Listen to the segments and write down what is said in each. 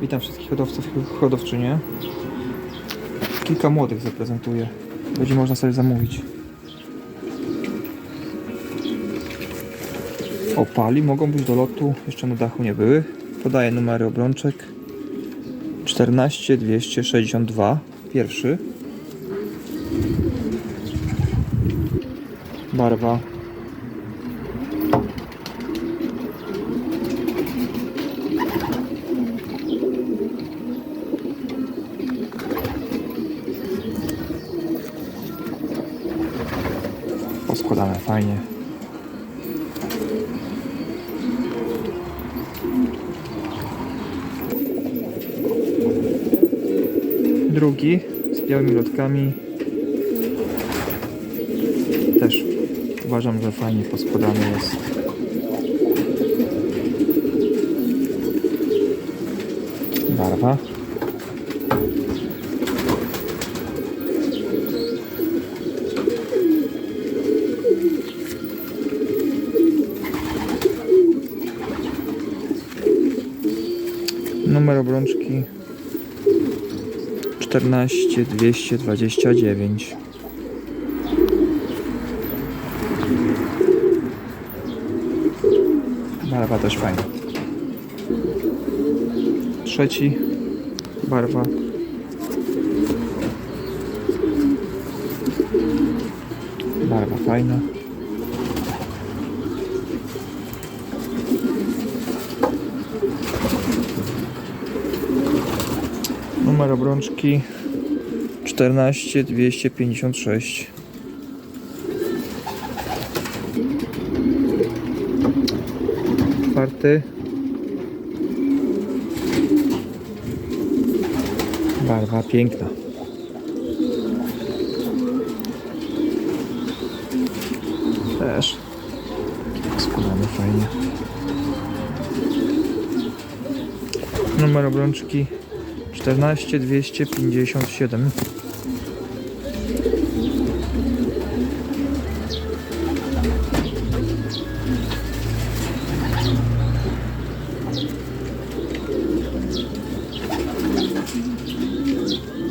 Witam wszystkich hodowców i hodowczynie. Kilka młodych zaprezentuję. Będzie można sobie zamówić. Opali mogą być do lotu, jeszcze na dachu nie były. Podaję numery obrączek. 14 262 pierwszy. Barwa poskładane fajnie. Drugi z białymi lotkami. Też uważam, że fajnie poskładany jest. Barwa. Numer obrączki 14 229. Barwa też fajna. Trzeci barwa. Barwa fajna. Numer obrączki 14 256. Czwarty. Barwa piękna. Też składamy fajnie. Numer obrączki 14 257.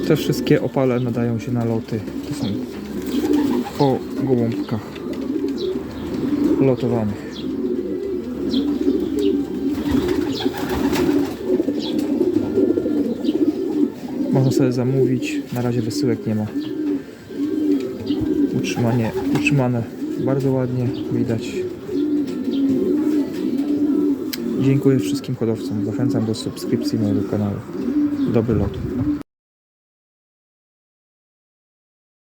Te wszystkie opale nadają się na loty. To są po gołąbkach lotowanych. Można sobie zamówić. Na razie wysyłek nie ma. Utrzymanie, utrzymane bardzo ładnie widać. Dziękuję wszystkim hodowcom. Zachęcam do subskrypcji mojego kanału. Dobry lot.